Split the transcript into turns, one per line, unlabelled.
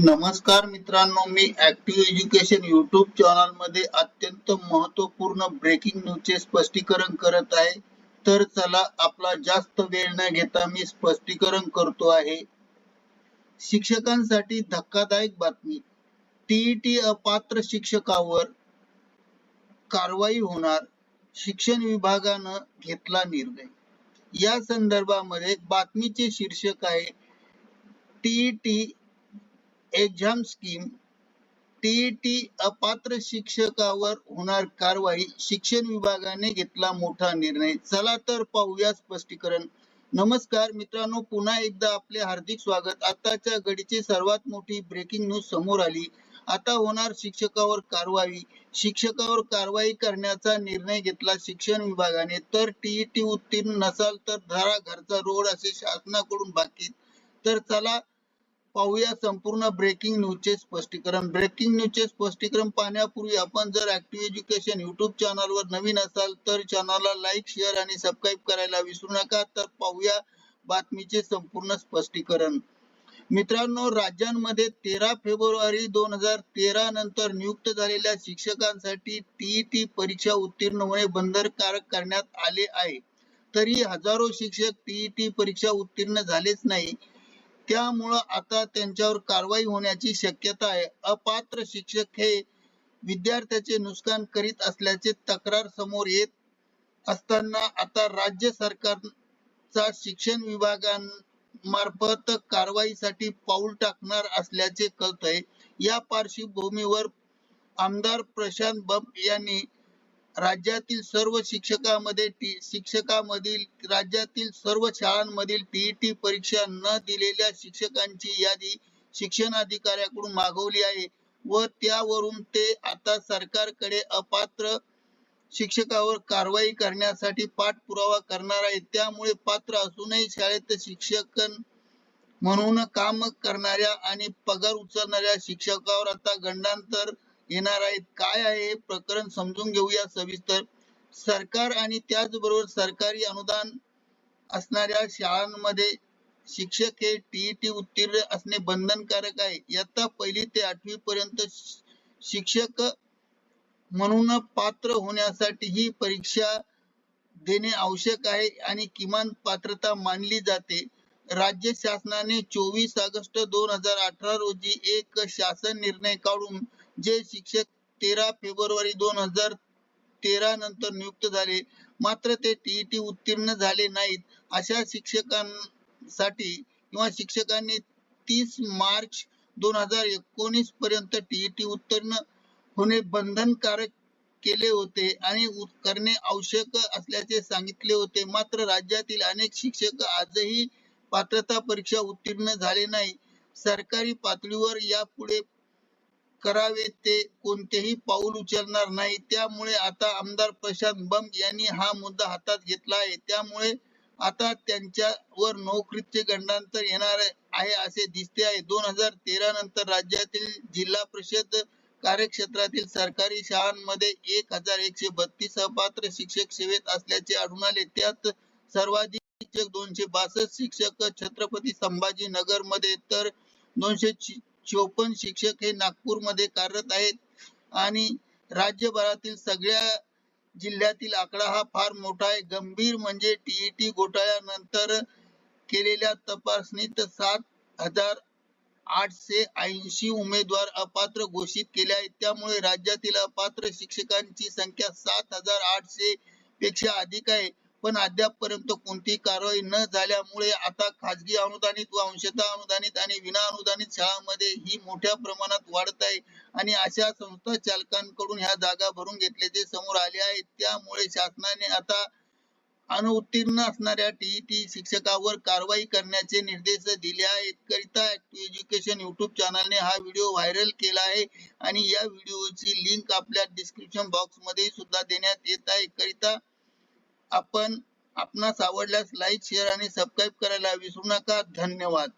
नमस्कार मित्रांनो मी ऍक्टिव्ह एज्युकेशन युट्यूब चॅनलमध्ये अत्यंत महत्त्वपूर्ण ब्रेकिंग न्यूजचे स्पष्टीकरण करत आहे. तर चला आपला जास्त वेळ न घेता मी स्पष्टीकरण करतो आहे. शिक्षकांसाठी धक्कादायक बातमी. टीईटी अपात्र शिक्षकावर कारवाई होणार शिक्षण विभागानं घेतला निर्णय. या संदर्भामध्ये बातमीचे शीर्षक आहे टीईटी एक्झाम स्कीम टीईटी अपात्र शिक्षकावर होणार कारवाई शिक्षण विभागाने घेतला मोठा निर्णय. चला तर पाहूया स्पष्टीकरण. नमस्कार मित्रांनो पुन्हा एकदा आपले हार्दिक स्वागत. आताच्या घडीची सर्वात मोठी ब्रेकिंग न्यूज समोर आली. आता होणार शिक्षकावर कारवाई. शिक्षकावर कारवाई करण्याचा निर्णय घेतला शिक्षण विभागाने. तर टीईटी उत्तीर्ण नसाल तर धरा घरचा रोड असे शासनाकडून बाकी. तर चला पाहूया संपूर्ण ब्रेकिंग न्यूजचे स्पष्टीकरण. ब्रेकिंग न्यूजचे स्पष्टीकरण पाहण्यापूर्वी आपण जर ऍक्टिव्ह एज्युकेशन युट्यूब चॅनलवर नवीन असाल तर चॅनलला लाईक शेअर आणि सबस्क्राईब करायला विसरू नका. तर पाहूया बातमीचे संपूर्ण स्पष्टीकरण. मित्रांनो राज्यांमध्ये तेरा फेब्रुवारी दोन हजार तेरा नंतर नियुक्त झालेल्या शिक्षकांसाठी टीईटी परीक्षा उत्तीर्ण होणे बंधनकारक करण्यात आले आहे. तरी हजारो शिक्षक टीईटी परीक्षा उत्तीर्ण झालेच नाही. त्यामुळं आता त्यांच्यावर कारवाई होण्याची शक्यता आहे. अपात्र शिक्षक हे विद्यार्थ्याचे नुकसान करीत असल्याचे तक्रार समोर येत असताना आता राज्य सरकारचा शिक्षण विभागामार्फत कारवाईसाठी पाऊल टाकणार असल्याचे कळतंय. या पार्श्वभूमीवर आमदार प्रशांत बंब यांनी राज्यातील सर्व शिक्षकांमध्ये टी शिक्षकांमधील राज्यातील सर्व शाळांमधील टीईटी परीक्षा न दिलेल्या शिक्षकांची यादी शिक्षण अधिकाऱ्याकडून मागवली आहे व त्यावरून ते आता सरकारकडे अपात्र शिक्षकावर कारवाई करण्यासाठी पाठपुरावा करणार आहे त्यामुळे पात्र असूनही शाळेत शिक्षक म्हणून काम करणाऱ्या आणि पगार उचलणाऱ्या शिक्षकावर आता गंडांतर येणार आहेत. काय आहे? प्रकरण समजून घेऊया सविस्तर. सरकार आणि त्याचबरोबर सरकारी अनुदान असणाऱ्या शाळांमध्ये शिक्षक हे टीईटी उत्तीर्ण असणे बंधनकारक आहे. इयत्ता पहिली ते आठवी पर्यंत शिक्षक म्हणून पात्र होण्यासाठी ही परीक्षा देणे आवश्यक आहे आणि किमान पात्रता मानली जाते. राज्य शासनाने चोवीस ऑगस्ट दोन हजार अठरा रोजी एक शासन निर्णय काढून जे शिक्षक तेरा फेब्रुवारी दोन हजार तेरा नंतर नियुक्त झाले. मात्र ते टीईटी उत्तीर्ण झाले नाहीत. अशा शिक्षकांसाठी किंवा शिक्षकांनी तीस मार्च दोन हजार एकोणीस पर्यंत टीईटी उत्तीर्ण होणे बंधनकारक केले होते आणि करणे आवश्यक असल्याचे सांगितले होते. मात्र राज्यातील अनेक शिक्षक आजही पात्रता परीक्षा उत्तीर्ण झाले नाही सरकारी पातळीवर यापुढे करावे ते कोणतेही पाऊल उचलणार नाही. त्यामुळे आता आमदार प्रशांत बंब यांनी हा मुद्दा हातात घेतला आहे. त्यामुळे आता त्यांच्यावर नोकरीचे गंडांतर येणार आहे असे दिसते आहे. दोन हजार तेरा नंतर राज्यातील जिल्हा परिषद कार्यक्षेत्रातील सरकारी शाळांमध्ये एक हजार एकशे बत्तीस अपात्र शिक्षक सेवेत असल्याचे आढळून आले. त्यात सर्वाधिक शिक्षक दोनशे बासष्ट शिक्षक छत्रपती संभाजीनगरमध्ये तर दोनशे चोपन्न शिक्षक हे नागपूरमध्ये कार्यरत आहेत. आणि राज्यभरातील सगळ्या जिल्ह्यातील आकडा हा फार मोठा आहे. गंभीर म्हणजे टीईटी घोटाळ्यानंतर केलेल्या तपासणीत सात हजार आठशे ऐंशी उमेदवार अपात्र घोषित केले आहेत. त्यामुळे राज्यातील अपात्र शिक्षकांची संख्या सात हजार आठशे पेक्षा अधिक आहे. पण अद्यापपर्यंत कोणतीही कारवाई न झाल्यामुळे आता खाजगी अनुदानित व अंशतः अनुदानित आणि विना अनुदानित शाळांमध्ये ही मोठ्या प्रमाणात वाढत आहे. आणि अशा संस्था चालकांकडून ह्या जागा भरून घेतल्याचे समोर आले आहे त्यामुळे शासनाने आता अनुत्तीर्ण असणाऱ्या टीईटी शिक्षकावर कारवाई करण्याचे निर्देश दिले आहेत. करिता एज्युकेशन युट्यूब चॅनलने हा व्हिडिओ व्हायरल केला आहे. आणि या व्हिडिओची लिंक आपल्या डिस्क्रिप्शन बॉक्समध्ये सुद्धा देण्यात येत आहे. करिता आपण आपणास आवडल्यास लाईक शेअर आणि सबस्क्राईब करायला विसरू नका. धन्यवाद.